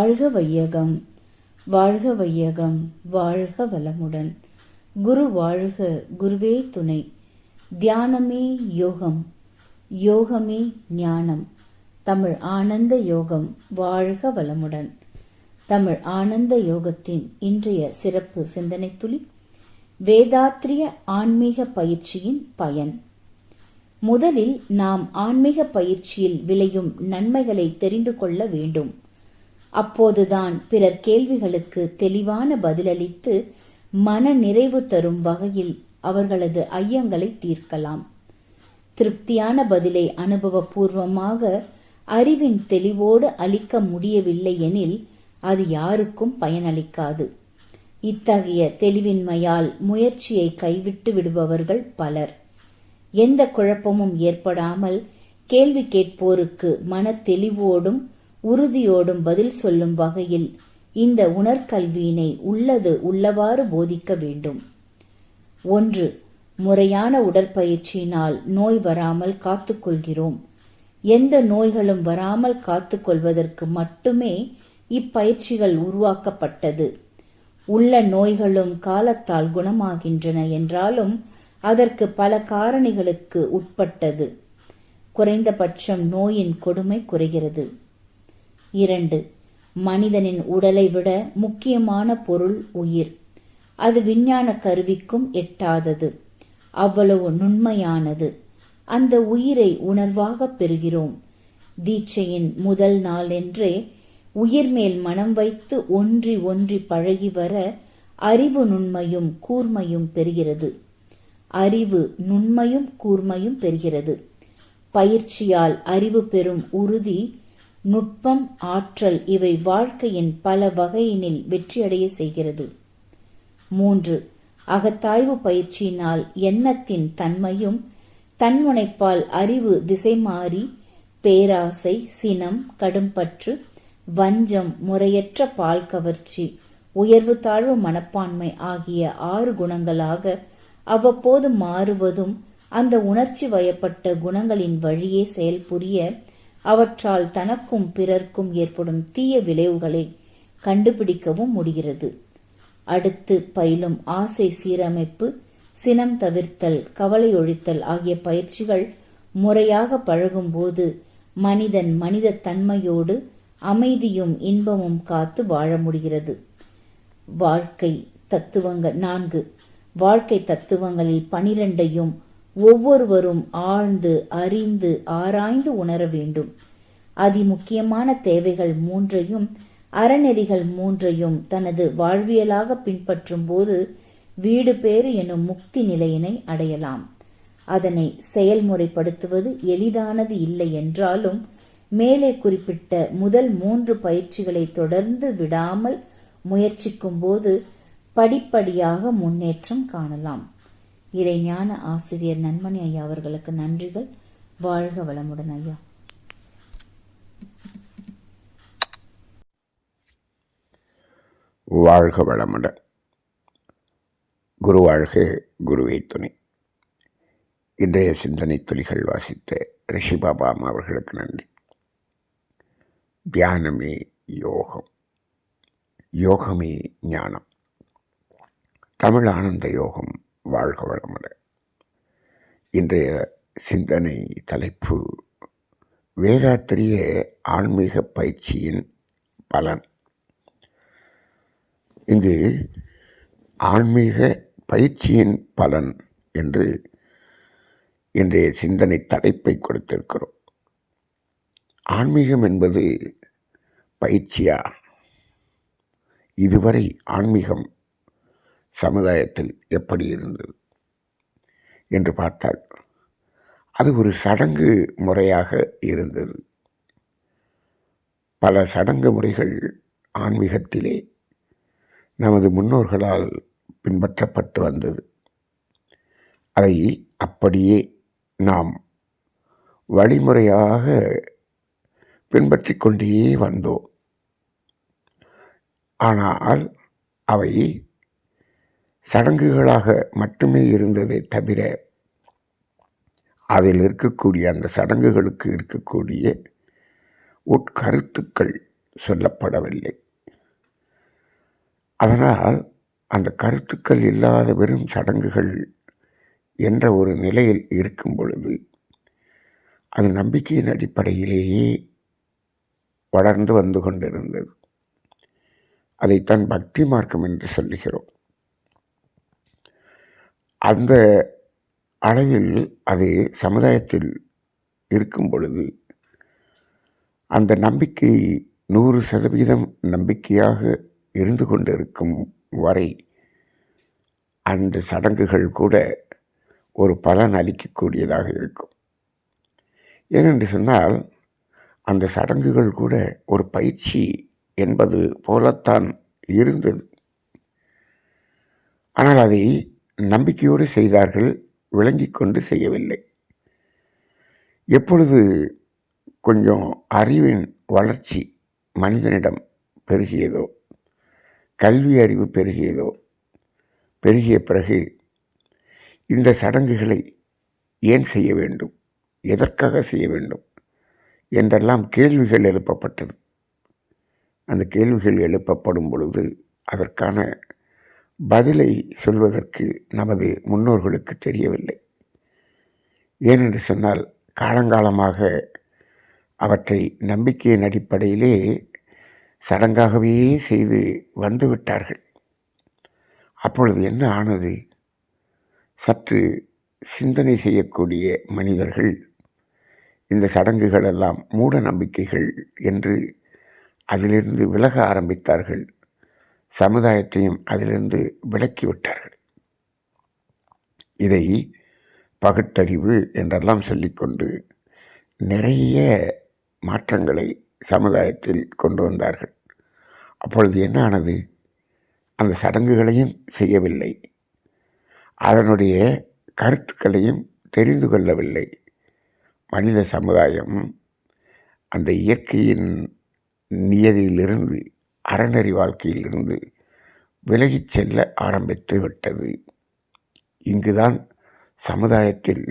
வாழ்க வையகம் வாழ்க வையகம் வாழ்க வளமுடன். குரு வாழ்க குருவே துணை. தியானமே யோகம் யோகமே ஞானம். தமிழ் ஆனந்த யோகம் வாழ்க வளமுடன். தமிழ் ஆனந்த யோகத்தின் இன்றைய சிறப்பு சிந்தனை துளி வேதாத்ரிய ஆன்மீக பயிற்சியின் பயன். முதலில் நாம் ஆன்மீக பயிற்சியில் விளையும் நன்மைகளை தெரிந்து கொள்ள வேண்டும். அப்போதுதான் பிறர் கேள்விகளுக்கு தெளிவான பதிலளித்து மன நிறைவு தரும் வகையில் அவர்களது ஐயங்களை தீர்க்கலாம். திருப்தியான பதிலை அனுபவபூர்வமாக அறிவின் தெளிவோடு அளிக்க முடியவில்லை எனில் அது யாருக்கும் பயனளிக்காது. இத்தகைய தெளிவின்மையால் முயற்சியை கைவிட்டு விடுபவர்கள் பலர். எந்த குழப்பமும் ஏற்படாமல் கேள்வி கேட்போருக்கு மன தெளிவோடும் உறுதியோடும் பதில் சொல்லும் வகையில் இந்த உணர்கல்வியினை உள்ளது உள்ளவாறு போதிக்க வேண்டும். ஒன்று முறையான உடற்பயிற்சியினால் நோய் வராமல் காத்துக்கொள்கிறோம். எந்த நோய்களும் வராமல் காத்துக்கொள்வதற்கு மட்டுமே இப்பயிற்சிகள் உருவாக்கப்பட்டது. உள்ள நோய்களும் காலத்தால் குணமாகின்றன என்றாலும் அதற்கு பல காரணிகளுக்கு உட்பட்டது. குறைந்தபட்சம் நோயின் கொடுமை குறைகிறது. இரண்டு. மனிதனின் உடலை விட முக்கியமான பொருள் உயிர். அது விஞ்ஞான கருவிக்கும் எட்டாதது. அவ்வளவு நுண்மையானது. அந்த உயிரை உணர்வாக பெறுகிறோம். தீட்சையின் முதல் நாளென்றே உயிர் மேல் மனம் வைத்து ஒன்றி ஒன்றி பழகி வர அறிவு நுண்மையும் கூர்மையும் பெறுகிறது. அறிவு நுண்மையும் கூர்மையும் பெறுகிறது. பயிற்சியால் அறிவு பெறும் உறுதி நுட்பம் ஆற்றல் இவை வாழ்க்கையின் பல வகையினில் வெற்றியடைய செய்கிறது. மூன்று அகத்தாய்வு பயிற்சியினால் எண்ணத்தின் தன்மையும் தன்முனைப்பால் அறிவு திசை மாறி பேராசை சினம் கடும்பற்று வஞ்சம் முறையற்ற பால் கவர்ச்சி உயர்வு தாழ்வு மனப்பான்மை ஆகிய ஆறு குணங்களாக அவ்வப்போது மாறுவதும் அந்த உணர்ச்சி வயப்பட்ட குணங்களின் வழியே செயல்புரிய அவற்றால் தனக்கும் பிறர்க்கும் ஏற்படும் தீய விளைவுகளை கண்டுபிடிக்கவும் முடிகிறது. அடுத்து பயிலும் ஆசை சீரமைப்பு சினம் தவிர்த்தல் கவலை ஒழித்தல் ஆகிய பயிற்சிகள் முறையாக பழகும்போது மனிதன் மனித தன்மையோடு அமைதியும் இன்பமும் காத்து வாழ முடிகிறது. வாழ்க்கை தத்துவங்கள் நான்கு. வாழ்க்கை தத்துவங்களில் பனிரெண்டையும் ஒவ்வொருவரும் ஆழ்ந்து அறிந்து ஆராய்ந்து உணர வேண்டும். அதிமுக்கியமான தேவைகள் மூன்றையும் அறநெறிகள் மூன்றையும் தனது வாழ்வியலாக பின்பற்றும் போது வீடு பேறு எனும் முக்தி நிலையினை அடையலாம். அதனை செயல்முறைப்படுத்துவது எளிதானது இல்லை என்றாலும் மேலே குறிப்பிட்ட முதல் மூன்று பயிற்சிகளை தொடர்ந்து விடாமல் முயற்சிக்கும் போது படிப்படியாக முன்னேற்றம் காணலாம். இறைஞான ஆசிரியர் நன்மணி ஐயா அவர்களுக்கு நன்றிகள். வாழ்க வளமுடன் ஐயா. வாழ்க வளமுடன் குரு வாழ்க குருவே துணை. இன்றைய சிந்தனை துளிகள் வாசித்த ரிஷி பாபாம் அவர்களுக்கு நன்றி. தியானமே யோகம். யோகமே ஞானம். தமிழ் ஆனந்த யோகம் வாழ்க வளமுடன். இன்றைய சிந்தனை தலைப்பு வேதாத்திரிய ஆன்மீக பயிற்சியின் பலன். இங்கு ஆன்மீக பயிற்சியின் பலன் என்று இன்றைய சிந்தனை தலைப்பை கொடுத்திருக்கிறோம். ஆன்மீகம் என்பது பயிற்சியா? இதுவரை ஆன்மீகம் சமுதாயத்தில் எப்படி இருந்தது என்று பார்த்தால் அது ஒரு சடங்கு முறையாக இருந்தது. பல சடங்கு முறைகள் ஆன்மீகத்திலே நமது முன்னோர்களால் பின்பற்றப்பட்டு வந்தது. அதை அப்படியே நாம் வழிமுறையாக பின்பற்றி கொண்டே வந்தோம். ஆனால் அவை சடங்குகளாக மட்டுமே இருந்ததே தவிர அதில் இருக்கக்கூடிய அந்த சடங்குகளுக்கு இருக்கக்கூடிய உட்கருத்துக்கள் சொல்லப்படவில்லை. அதனால் அந்த கருத்துக்கள் இல்லாத வெறும் சடங்குகள் என்ற ஒரு நிலையில் இருக்கும் பொழுது அது நம்பிக்கையின் அடிப்படையிலேயே வளர்ந்து வந்து கொண்டிருந்தது. அதைத்தான் பக்தி மார்க்கம் என்று சொல்லுகிறோம். அந்த அளவில் அது சமுதாயத்தில் இருக்கும் பொழுது அந்த நம்பிக்கை நூறு சதவீதம் நம்பிக்கையாக இருந்து கொண்டிருக்கும் வரை அந்த சடங்குகள் கூட ஒரு பலன் அளிக்கக்கூடியதாக இருக்கும். ஏனென்று சொன்னால் அந்த சடங்குகள் கூட ஒரு பயிற்சி என்பது போலத்தான் இருந்தது. ஆனால் அதை நம்பிக்கையோடு செய்தார்கள் விளங்கி கொண்டு செய்யவில்லை. எப்பொழுது கொஞ்சம் அறிவின் வளர்ச்சி மனிதனிடம் பெருகியதோ கல்வி அறிவு பெருகியதோ பெருகிய பிறகு இந்த சடங்குகளை ஏன் செய்ய வேண்டும் எதற்காக செய்ய வேண்டும் என்றெல்லாம் கேள்விகள் எழுப்பப்பட்டது. அந்த கேள்விகள் எழுப்பப்படும் பொழுது அதற்கான பதிலை சொல்வதற்கு நமது முன்னோர்களுக்கு தெரியவில்லை. ஏனென்று சொன்னால் காலங்காலமாக அவற்றை நம்பிக்கையின் அடிப்படையிலே சடங்காகவே செய்து வந்துவிட்டார்கள். அப்பொழுது என்ன ஆனது? சற்று சிந்தனை செய்யக்கூடிய மனிதர்கள் இந்த சடங்குகள் எல்லாம் மூட நம்பிக்கைகள் என்று அதிலிருந்து விலக ஆரம்பித்தார்கள். சமுதாயத்தையும் அதிலிருந்து விலக்கிவிட்டார்கள். இதை பகுத்தறிவு என்றெல்லாம் சொல்லிக்கொண்டு நிறைய மாற்றங்களை சமுதாயத்தில் கொண்டு வந்தார்கள். அப்பொழுது என்ன ஆனது? அந்த சடங்குகளையும் செய்யவில்லை. அதனுடைய கருத்துக்களையும் தெரிந்து கொள்ளவில்லை. மனித சமுதாயம் அந்த இயற்கையின் நியதியிலிருந்து அறநெறி வாழ்க்கையிலிருந்து விலகிச் செல்ல ஆரம்பித்து விட்டது. இங்குதான் சமுதாயத்தில்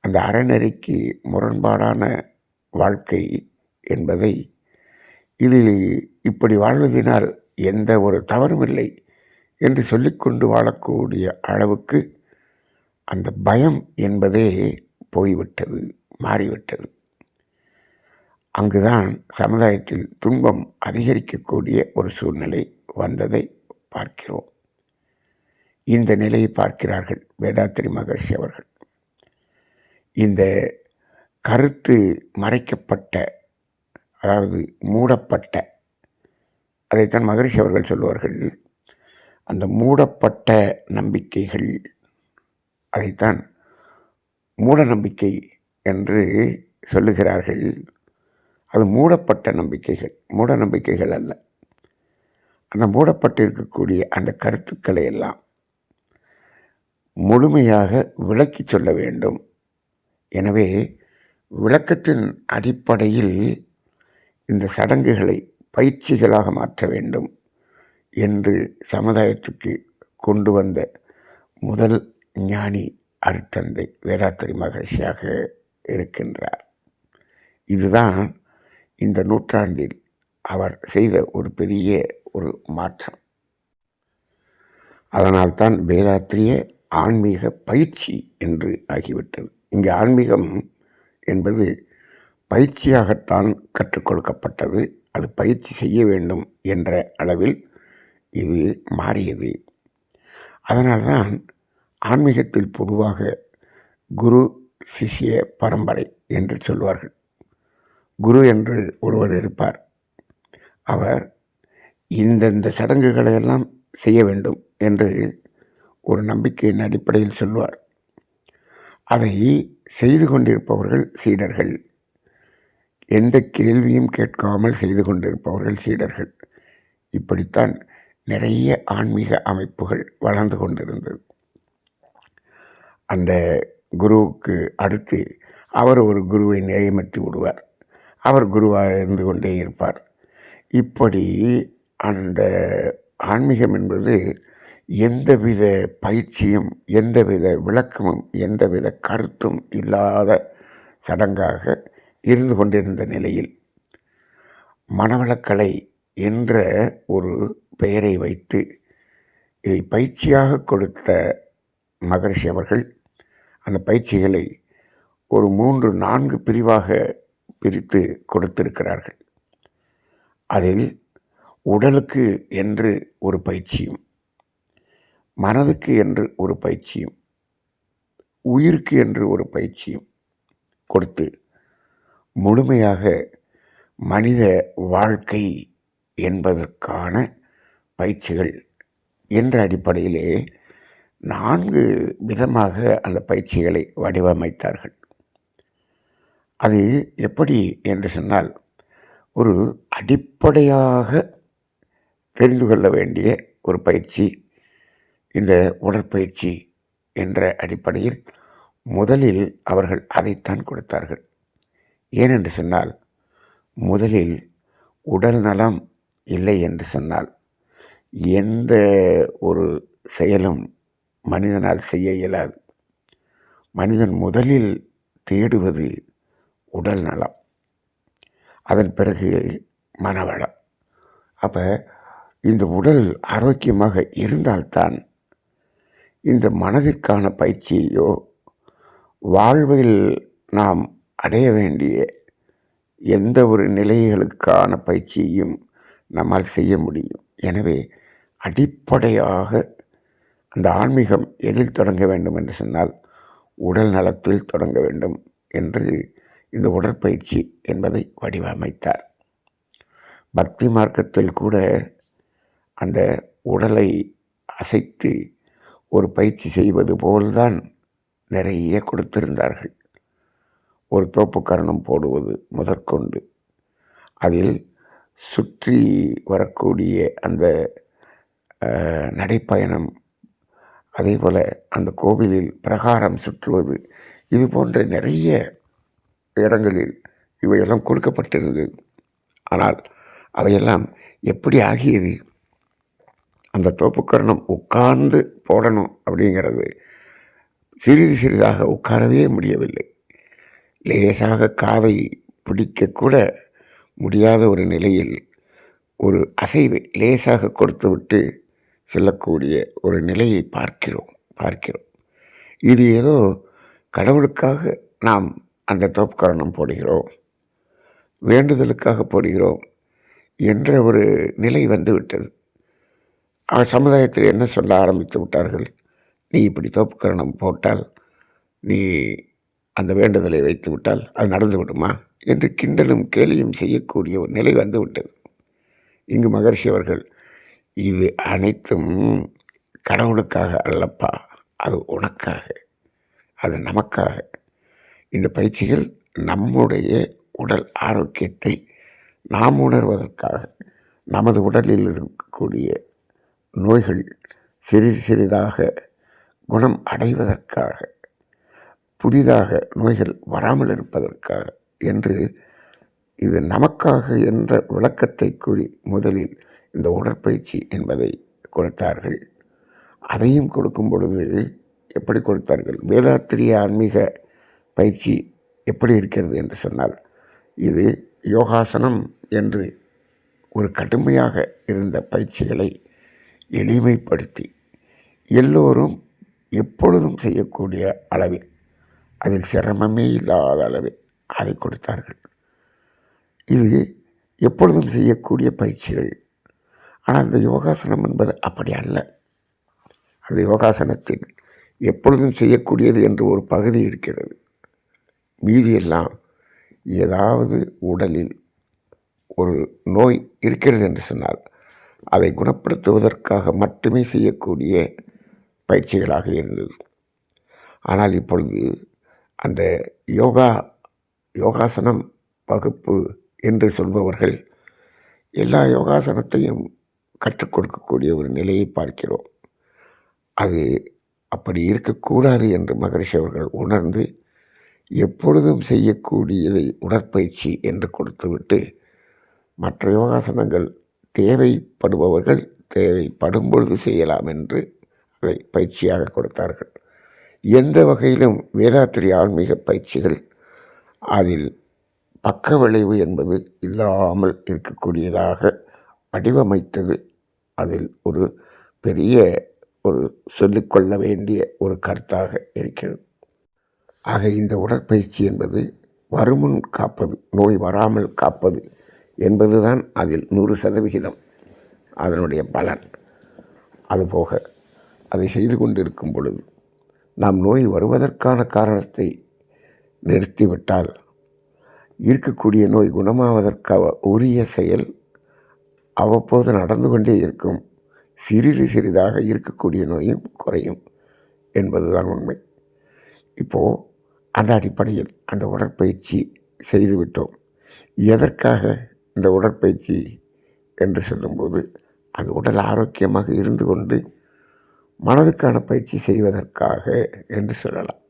அந்த அறநெறிக்கு முரண்பாடான வாழ்க்கை என்பதை இது இப்படி வாழ்வதினால் எந்த ஒரு தவறும் இல்லை என்று சொல்லிக்கொண்டு வாழக்கூடிய அளவுக்கு அந்த பயம் என்பதே போய்விட்டது மாறிவிட்டது. அங்குதான் சமுதாயத்தில் துன்பம் அதிகரிக்கக்கூடிய ஒரு சூழ்நிலை வந்ததை பார்க்கிறோம். இந்த நிலையை பார்க்கிறார்கள் வேதாத்திரி மகர்ஷி அவர்கள். இந்த கருத்து மறைக்கப்பட்ட அதாவது மூடப்பட்ட அதைத்தான் மகரிஷி அவர்கள் சொல்லுவார்கள். அந்த மூடப்பட்ட நம்பிக்கைகள் அதைத்தான் மூட நம்பிக்கை என்று சொல்லுகிறார்கள். அது மூடப்பட்ட நம்பிக்கைகள் மூட நம்பிக்கைகள் அல்ல. அந்த மூடப்பட்டு இருக்கக்கூடிய அந்த கருத்துக்களை எல்லாம் முழுமையாக விளக்கி சொல்ல வேண்டும். எனவே விளக்கத்தின் அடிப்படையில் இந்த சடங்குகளை பயிற்சிகளாக மாற்ற வேண்டும் என்று சமுதாயத்துக்கு கொண்டு வந்த முதல் ஞானி அருத்தந்தை வேதாத்திரி மகர்ஷியாக இருக்கின்றார். இதுதான் இந்த நூற்றாண்டில் அவர் செய்த ஒரு பெரிய ஒரு மாற்றம். அதனால்தான் வேதாத்திரிய ஆன்மீக பயிற்சி என்று ஆகிவிட்டது. இங்கே ஆன்மீகம் என்பது பயிற்சியாகத்தான் கற்றுக் கொடுக்கப்பட்டது. அது பயிற்சி செய்ய வேண்டும் என்ற அளவில் இது மாறியது. அதனால்தான் ஆன்மீகத்தில் பொதுவாக குரு சிஷ்ய பரம்பரை என்று சொல்வார்கள். குரு என்று ஒருவர் இருப்பார். அவர் இந்தந்த சடங்குகளை எல்லாம் செய்ய வேண்டும் என்று ஒரு நம்பிக்கையின் அடிப்படையில் சொல்வார். அதை செய்து கொண்டிருப்பவர்கள் சீடர்கள். எந்த கேள்வியும் கேட்காமல் செய்து கொண்டிருப்பவர்கள் சீடர்கள். இப்படித்தான் நிறைய ஆன்மீக அமைப்புகள் வளர்ந்து கொண்டிருந்தது. அந்த குருவுக்கு அடுத்து அவர் ஒரு குருவை நியமித்து விடுவார். அவர் குருவாக இருந்து கொண்டே இருப்பார். இப்படி அந்த ஆன்மீகம் என்பது எந்தவித பயிற்சியும் எந்தவித விளக்கமும் எந்தவித கருத்தும் இல்லாத சடங்காக இருந்து கொண்டிருந்த நிலையில் மனவளக்கலை என்ற ஒரு பெயரை வைத்து இதை பயிற்சியாக கொடுத்த மகரிஷி அவர்கள் அந்த பயிற்சிகளை ஒரு மூன்று நான்கு பிரிவாக பிரித்து கொடுத்திருக்கிறார்கள். அதில் உடலுக்கு என்று ஒரு பயிற்சியும் மனதுக்கு என்று ஒரு பயிற்சியும் உயிருக்கு என்று ஒரு பயிற்சியும் கொடுத்து முழுமையாக மனித வாழ்க்கை என்பதற்கான பயிற்சிகள் என்ற அடிப்படையிலே நான்கு விதமாக அந்த பயிற்சிகளை வடிவமைத்தார்கள். அது எப்படி என்று சொன்னால் ஒரு அடிப்படையாக தெரிந்து கொள்ள வேண்டிய ஒரு பயிற்சி இந்த உடற்பயிற்சி என்ற அடிப்படையில் முதலில் அவர்கள் அதைத்தான் கொடுத்தார்கள். ஏனென்று சொன்னால் முதலில் உடல் நலம் இல்லை என்று சொன்னால் எந்த ஒரு செயலும் மனிதனால் செய்ய இயலாது. மனிதன் முதலில் தேடுவது உடல் நலம். அதன் பிறகு மனவளம். அப்போ இந்த உடல் ஆரோக்கியமாக இருந்தால்தான் இந்த மனதிற்கான பயிற்சியையோ வாழ்வில் நாம் அடைய வேண்டிய எந்த ஒரு நிலைகளுக்கான பயிற்சியையும் நம்மால் செய்ய முடியும். எனவே அடிப்படையாக அந்த ஆன்மீகம் எதில் தொடங்க வேண்டும் என்று சொன்னால் உடல் நலத்தில் தொடங்க வேண்டும் என்று இந்த உடற்பயிற்சி என்பதை வடிவமைத்தார். பக்தி மார்க்கத்தில் கூட அந்த உடலை அசைத்து ஒரு பயிற்சி செய்வது போல்தான் நிறைய கொடுத்திருந்தார்கள். ஒரு தோப்புக்கரணம் போடுவது முதற்கொண்டு அதில் சுற்றி வரக்கூடிய அந்த நடைப்பயணம் அதே போல் அந்த கோவிலில் பிரகாரம் சுற்றுவது இது போன்ற நிறைய இடங்களில் இவையெல்லாம் கொடுக்கப்பட்டிருந்தது. ஆனால் அவையெல்லாம் எப்படி ஆகியது? அந்த தோப்புக்கரணம் உட்கார்ந்து போடணும் அப்படிங்கிறது சிறிது சிறிதாக உட்காரவே முடியவில்லை. லேசாக காதை பிடிக்கக்கூட முடியாத ஒரு நிலையில் ஒரு அசைவை லேசாக கொடுத்துவிட்டு செல்லக்கூடிய ஒரு நிலையை பார்க்கிறோம் பார்க்கிறோம். இது ஏதோ கடவுளுக்காக நாம் அந்த தோப்புக்கரணம் போடுகிறோம். வேண்டுதலுக்காக போடுகிறோம் என்ற ஒரு நிலை வந்து விட்டது. அவர் சமுதாயத்தில் என்ன சொல்ல ஆரம்பித்து விட்டார்கள்? நீ இப்படி தோப்புக்கரணம் போட்டால் நீ அந்த வேண்டுதலை வைத்து விட்டால் அது நடந்து விடுமா? என்று கிண்டலும் கேலியும் செய்யக்கூடிய ஒரு நிலை வந்து விட்டது. இங்கு மகர்ஷி அவர்கள் இது அனைத்தும் கடவுளுக்காக அல்லப்பா அது உனக்காக அது நமக்காக. இந்த பயிற்சிகள் நம்முடைய உடல் ஆரோக்கியத்தை நாம் உணர்வதற்காக நமது உடலில் இருக்கக்கூடிய நோய்கள் சிறிது சிறிதாக குணம் அடைவதற்காக புதிதாக நோய்கள் வராமல் இருப்பதற்காக என்று இது நமக்காக என்ற விளக்கத்தை கூறி முதலில் இந்த உடற்பயிற்சி என்பதை கொடுத்தார்கள். அதையும் கொடுக்கும் பொழுது எப்படி கொடுத்தார்கள்? வேதாத்திரிய ஆன்மீக பயிற்சி எப்படி இருக்கிறது என்று சொன்னால் இது யோகாசனம் என்று ஒரு கடுமையாக இருந்த பயிற்சிகளை எளிமைப்படுத்தி எல்லோரும் எப்பொழுதும் செய்யக்கூடிய அளவில் அதில் சிரமமே இல்லாத அளவில் அதை கொடுத்தார்கள். இது எப்பொழுதும் செய்யக்கூடிய பயிற்சிகள். ஆனால் அந்த யோகாசனம் என்பது அப்படி அல்ல. அந்த யோகாசனத்தில் எப்பொழுதும் செய்யக்கூடியது என்று ஒரு பகுதி இருக்கிறது. மீதியெல்லாம் ஏதாவது உடலில் ஒரு நோய் இருக்கிறது என்று சொன்னால் அதை குணப்படுத்துவதற்காக மட்டுமே செய்யக்கூடிய பயிற்சிகளாக இருந்தது. ஆனால் இப்பொழுது அந்த யோகா யோகாசனம் வகுப்பு என்று சொல்பவர்கள் எல்லா யோகாசனத்தையும் கற்றுக் கொடுக்கக்கூடிய ஒரு நிலையை பார்க்கிறோம். அது அப்படி இருக்கக்கூடாது என்று மகரிஷி அவர்கள் உணர்ந்து எப்பொழுதும் செய்யக்கூடியதை உடற்பயிற்சி என்று கொடுத்துவிட்டு மற்ற யோகாசனங்கள் தேவைப்படுபவர்கள் தேவைப்படும் பொழுது செய்யலாம் என்று அதை பயிற்சியாக கொடுத்தார்கள். எந்த வகையிலும் வேதாத்திரி ஆன்மீக பயிற்சிகள் அதில் பக்க விளைவு என்பது இல்லாமல் இருக்கக்கூடியதாக வடிவமைத்தது. அதில் ஒரு பெரிய ஒரு சொல்லிக்கொள்ள வேண்டிய ஒரு கருத்தாக இருக்கிறது. ஆக இந்த உடற்பயிற்சி என்பது வருமுன் காப்பது நோய் வராமல் காப்பது என்பதுதான் அதில் நூறு சதவிகிதம் அதனுடைய பலன். அதுபோக அதை செய்து கொண்டிருக்கும் பொழுது நாம் நோய் வருவதற்கான காரணத்தை நிறுத்திவிட்டால் இருக்கக்கூடிய நோய் குணமாவதற்காக உரிய செயல் அவ்வப்போது நடந்து கொண்டே இருக்கும். சிறிது சிறிதாக இருக்கக்கூடிய நோயும் குறையும் என்பதுதான் உண்மை. இப்போது அந்த அடிப்படையில் அந்த உடற்பயிற்சி செய்துவிட்டோம் எதற்காக இந்த உடற்பயிற்சி என்று சொல்லும்போது அந்த உடல் ஆரோக்கியமாக இருந்து கொண்டு மனதுக்கான பயிற்சி செய்வதற்காக என்று சொல்லலாம்.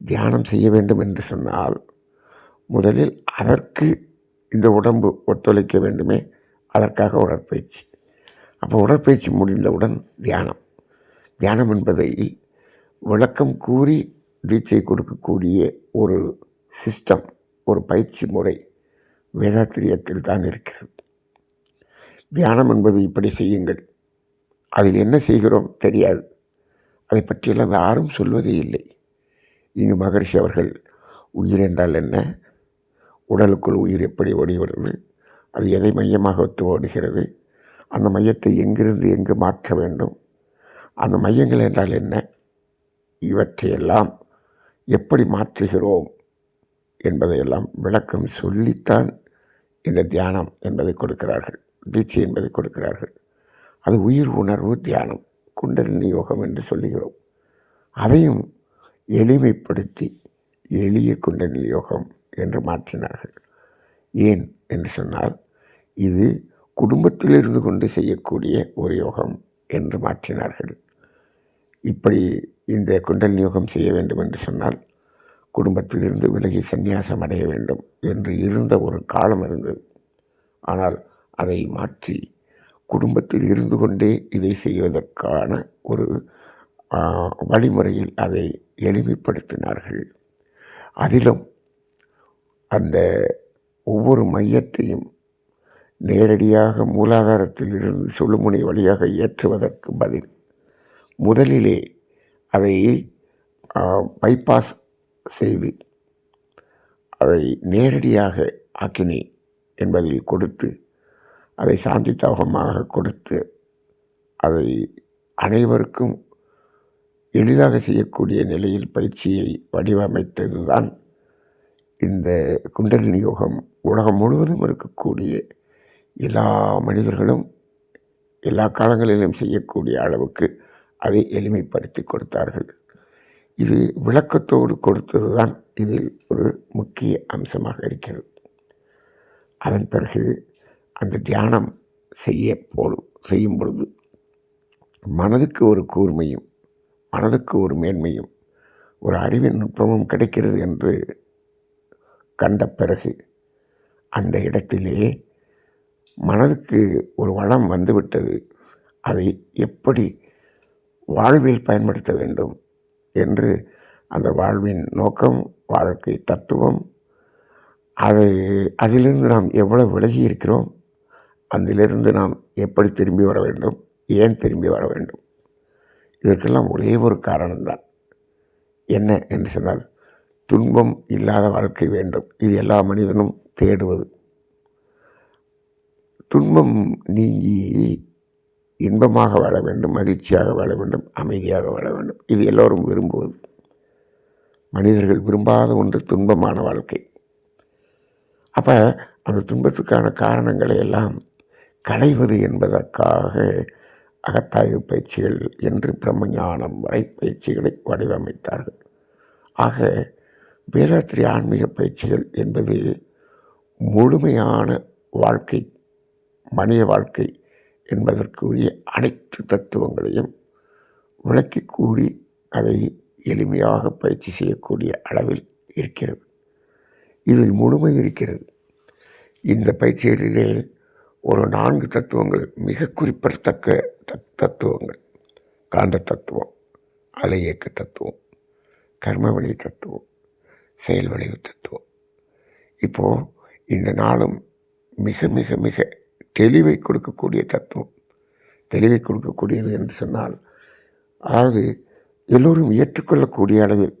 தியானம் செய்ய வேண்டும் என்று சொன்னால் முதலில் அதற்கு இந்த உடம்பு ஒத்துழைக்க வேண்டுமே அதற்காக உடற்பயிற்சி. அப்போ உடற்பயிற்சி முடிந்தவுடன் தியானம். தியானம் என்பதை விளக்கம் கூறி தீட்சை கொடுக்கக்கூடிய ஒரு சிஸ்டம் ஒரு பயிற்சி முறை வேதாத்திரியத்தில் தான் இருக்கிறது. தியானம் என்பது இப்படி செய்யுங்கள். அதில் என்ன செய்கிறோம் தெரியாது. அதை பற்றியெல்லாம் யாரும் சொல்வதே இல்லை. இங்கு மகரிஷி அவர்கள் உயிர் என்றால் என்ன? உடலுக்குள் உயிர் எப்படி ஓடுகிறது? அது எதை மையமாக ஒத்து ஓடுகிறது? அந்த மையத்தை எங்கிருந்து எங்கு மாற்ற வேண்டும்? அந்த மையங்கள் என்றால் என்ன? இவற்றையெல்லாம் எப்படி மாற்றுகிறோம் என்பதையெல்லாம் விளக்கம் சொல்லித்தான் இந்த தியானம் என்பதை கொடுக்கிறார்கள். தீட்சை என்பதை கொடுக்கிறார்கள். அது உயிர் உணர்வு தியானம் குண்டலினி யோகம் என்று சொல்லுகிறோம். அதையும் எளிமைப்படுத்தி எளிய குண்டலினி யோகம் என்று மாற்றினார்கள். ஏன் என்று சொன்னால் இது குடும்பத்தில் இருந்து கொண்டு செய்யக்கூடிய ஒரு யோகம் என்று மாற்றினார்கள். இப்படி இந்த குண்டல் யோகம் செய்ய வேண்டும் என்று சொன்னால் குடும்பத்திலிருந்து விலகி சந்நியாசம் அடைய வேண்டும் என்று இருந்த ஒரு காலம் இருந்தது. ஆனால் அதை மாற்றி குடும்பத்தில் இருந்து கொண்டே இதை செய்வதற்கான ஒரு வழிமுறையில் அதை எளிமைப்படுத்தினார்கள். அதிலும் அந்த ஒவ்வொரு மையத்தையும் நேரடியாக மூலாதாரத்தில் இருந்து சுழுமுனை வழியாக ஏற்றுவதற்கு பதில் முதலிலே அதை பைபாஸ் செய்து அதை நேரடியாக ஆக்கினி என்பதில் கொடுத்து அதை சாந்தி தவகமாக கொடுத்து அதை அனைவருக்கும் எளிதாக செய்யக்கூடிய நிலையில் பயிற்சியை வடிவமைத்தது தான் இந்த குண்டலினி யோகம் உலகம் முழுவதும் இருக்கக்கூடிய எல்லா மனிதர்களும் எல்லா காலங்களிலும் செய்யக்கூடிய அளவுக்கு அதை எளிமைப்படுத்தி கொடுத்தார்கள். இது விளக்கத்தோடு கொடுத்தது தான் இதில் ஒரு முக்கிய அம்சமாக இருக்கிறது. அதன் பிறகு அந்த தியானம் செய்ய போலும் செய்யும் பொழுது மனதுக்கு ஒரு கூர்மையும் மனதுக்கு ஒரு மேன்மையும் ஒரு அறிவின் நுட்பமும் கிடைக்கிறது என்று கண்ட பிறகு அந்த இடத்திலே மனதுக்கு ஒரு வளம் வந்துவிட்டது. அதை எப்படி வாழ்வில் பயன்படுத்த வேண்டும் என்று அந்த வாழ்வின் நோக்கம் வாழ்க்கை தத்துவம் அதை அதிலிருந்து நாம் எவ்வளவு விலகி இருக்கிறோம் அதிலிருந்து நாம் எப்படி திரும்பி வர வேண்டும் ஏன் திரும்பி வர வேண்டும்? இதற்கெல்லாம் ஒரே ஒரு காரணம்தான். என்ன என்று சொன்னால் துன்பம் இல்லாத வாழ்க்கை வேண்டும். இது எல்லா மனிதனும் தேடுவது. துன்பம் நீங்கி இன்பமாக வாழ வேண்டும் மகிழ்ச்சியாக வாழ வேண்டும் அமைதியாக வாழ வேண்டும். இது எல்லோரும் விரும்புவது. மனிதர்கள் விரும்பாத ஒன்று துன்பமான வாழ்க்கை. அப்போ அந்த துன்பத்துக்கான காரணங்களை எல்லாம் களைவது என்பதற்காக அகத்தாய்வு பயிற்சிகள் என்று பிரம்மஞானம் வரை பயிற்சிகளை வடிவமைத்தார்கள். ஆக வேதாத்திரி ஆன்மீக பயிற்சிகள் என்பது முழுமையான வாழ்க்கை மனித வாழ்க்கை என்பதற்குரிய அனைத்து தத்துவங்களையும் விளக்கி கூறி அதை எளிமையாக பயிற்சி செய்யக்கூடிய அளவில் இருக்கிறது. இதில் முழுமை இருக்கிறது. இந்த பயிற்சியிலே ஒரு நான்கு தத்துவங்கள் மிக குறிப்பிடத்தக்க தத்துவங்கள். காந்த தத்துவம் அலை இயக்க தத்துவம் கர்மவழி தத்துவம் செயல் விளைவு தத்துவம். இப்போது இந்த நாளும் மிக மிக மிக தெளிவை கொடுக்கக்கூடிய தத்துவம் தெளிவை கொடுக்கக்கூடியது என்று சொன்னால் அதாவது எல்லோரும் ஏற்றுக்கொள்ளக்கூடிய அளவில்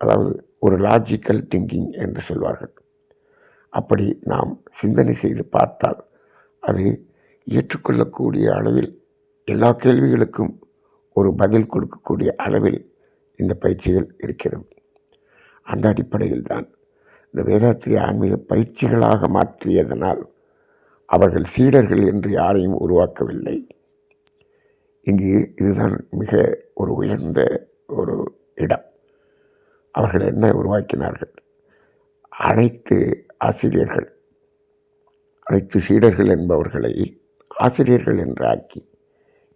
அதாவது ஒரு லாஜிக்கல் திங்கிங் என்று சொல்வார்கள். அப்படி நாம் சிந்தனை செய்து பார்த்தால் அது ஏற்றுக்கொள்ளக்கூடிய அளவில் எல்லா கேள்விகளுக்கும் ஒரு பதில் கொடுக்கக்கூடிய அளவில் இந்த பயிற்சிகள் இருக்கிறது. அந்த அடிப்படையில் தான் இந்த வேதாத்திரி ஆன்மீக பயிற்சிகளாக மாற்றியதனால் அவர்கள் சீடர்கள் என்று யாரையும் உருவாக்கவில்லை. இங்கு இதுதான் மிக ஒரு உயர்ந்த ஒரு இடம். அவர்கள் என்ன உருவாக்கினார்கள்? அனைத்து ஆசிரியர்கள் அனைத்து சீடர்கள் என்பவர்களை ஆசிரியர்கள் என்று ஆக்கி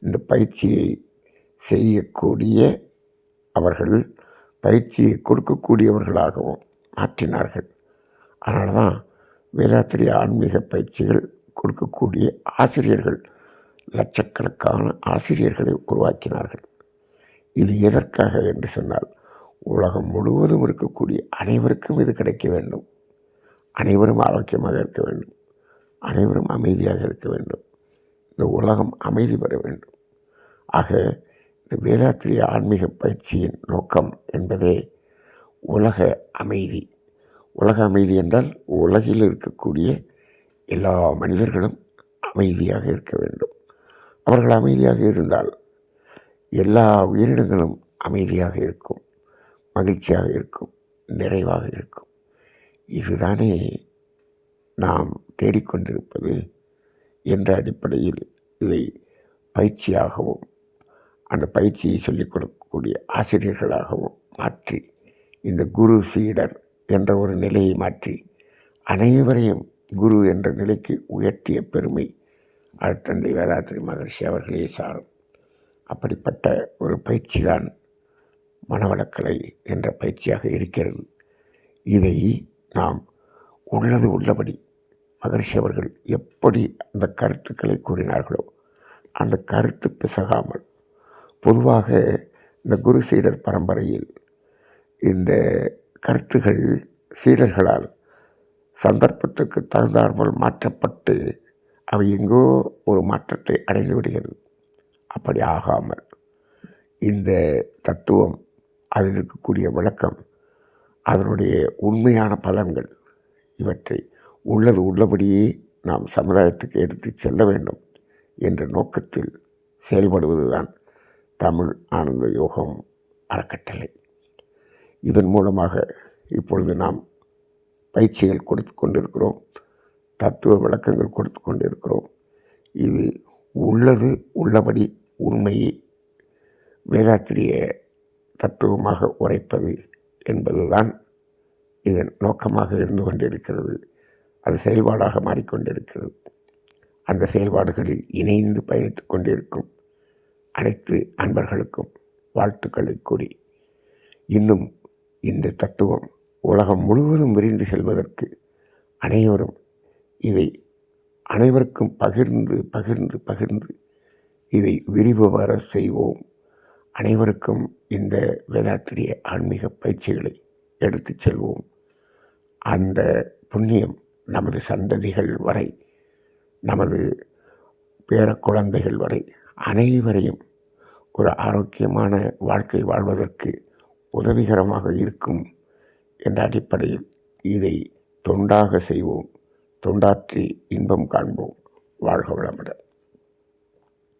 இந்த பயிற்சியை செய்யக்கூடிய அவர்கள் பயிற்சியை கொடுக்கக்கூடியவர்களாகவும் மாற்றினார்கள். அதனால தான் வேதாத்திரி ஆன்மீக பயிற்சிகள் கொடுக்கக்கூடிய ஆசிரியர்கள் லட்சக்கணக்கான ஆசிரியர்களை உருவாக்கினார்கள். இது எதற்காக என்று சொன்னால் உலகம் முழுவதும் இருக்கக்கூடிய அனைவருக்கும் இது கிடைக்க வேண்டும். அனைவரும் ஆரோக்கியமாக இருக்க வேண்டும். அனைவரும் அமைதியாக இருக்க வேண்டும். இந்த உலகம் அமைதி பெற வேண்டும். ஆக இந்த வேதாத்திரி ஆன்மீக பயிற்சியின் நோக்கம் என்பதே உலக அமைதி. உலக அமைதி என்றால் உலகில் இருக்கக்கூடிய எல்லா மனிதர்களும் அமைதியாக இருக்க வேண்டும். அவர்கள் அமைதியாக இருந்தால் எல்லா உயிரினங்களும் அமைதியாக இருக்கும் மகிழ்ச்சியாக இருக்கும் நிறைவாக இருக்கும். இதுதானே நாம் தேடிக்கொண்டிருப்பது என்ற அடிப்படையில் இதை பயிற்சியாகவும் அந்த பயிற்சியை சொல்லிக் கொடுக்கக்கூடிய ஆசிரியர்களாகவும் மாற்றி இந்த குரு சீடர் என்ற ஒரு நிலையை மாற்றி அனைவரையும் குரு என்ற நிலைக்கு உயர்த்திய பெருமை அருத்தந்தை வேதாத்திரி மகர்ஷி அவர்களே சாரும். அப்படிப்பட்ட ஒரு பயிற்சி தான் மனவளக்கலை என்ற பயிற்சியாக இருக்கிறது. இதை நாம் உள்ளது உள்ளபடி மகர்ஷி அவர்கள் எப்படி அந்த கருத்துக்களை கூறினார்களோ அந்த கருத்து பிசகாமல் பொதுவாக இந்த குரு சீடர் பரம்பரையில் இந்த கருத்துகள் சீடர்களால் சந்தர்ப்பத்துக்கு தகுந்தாற்போல் மாற்றப்பட்டு அவை எங்கோ ஒரு மாற்றத்தை அடைந்து விடுகிறது. அப்படி ஆகாமல் இந்த தத்துவம் அதில் இருக்கக்கூடிய விளக்கம் அதனுடைய உண்மையான பலன்கள் இவற்றை உள்ளது உள்ளபடியே நாம் சமுதாயத்துக்கு எடுத்து செல்ல வேண்டும் என்ற நோக்கத்தில் செயல்படுவதுதான் தமிழ் ஆனந்த யோகம் அறக்கட்டளை. இதன் மூலமாக இப்பொழுது நாம் பயிற்சிகள் கொடுத்து கொண்டிருக்கிறோம். தத்துவ விளக்கங்கள் கொடுத்து கொண்டிருக்கிறோம். இது உள்ளது உள்ளபடி உண்மையை வேதாத்திரிய தத்துவமாக உரைப்பது என்பதுதான் இதன் நோக்கமாக இருந்து கொண்டிருக்கிறது. அது செயல்பாடாக மாறிக்கொண்டிருக்கிறது. அந்த செயல்பாடுகளில் இணைந்து பயணித்து கொண்டிருக்கும் அனைத்து அன்பர்களுக்கும் வாழ்த்துக்களை கூறி இன்னும் இந்த தத்துவம் உலகம் முழுவதும் விரிந்து செல்வதற்கு அனைவரும் இதை அனைவருக்கும் பகிர்ந்து பகிர்ந்து பகிர்ந்து இதை விரிவு வர செய்வோம். அனைவருக்கும் இந்த வேதாத்திரிய ஆன்மீக பயிற்சிகளை எடுத்து செல்வோம். அந்த புண்ணியம் நமது சந்ததிகள் வரை நமது பேர குழந்தைகள் வரை அனைவரையும் ஒரு ஆரோக்கியமான வாழ்க்கை வாழ்வதற்கு உதவிகரமாக இருக்கும். என்ற அடிப்படையில் இதை தொண்டாக செய்வோம். தொண்டாற்றி இன்பம் காண்போம். வாழ்க வளமுடன்.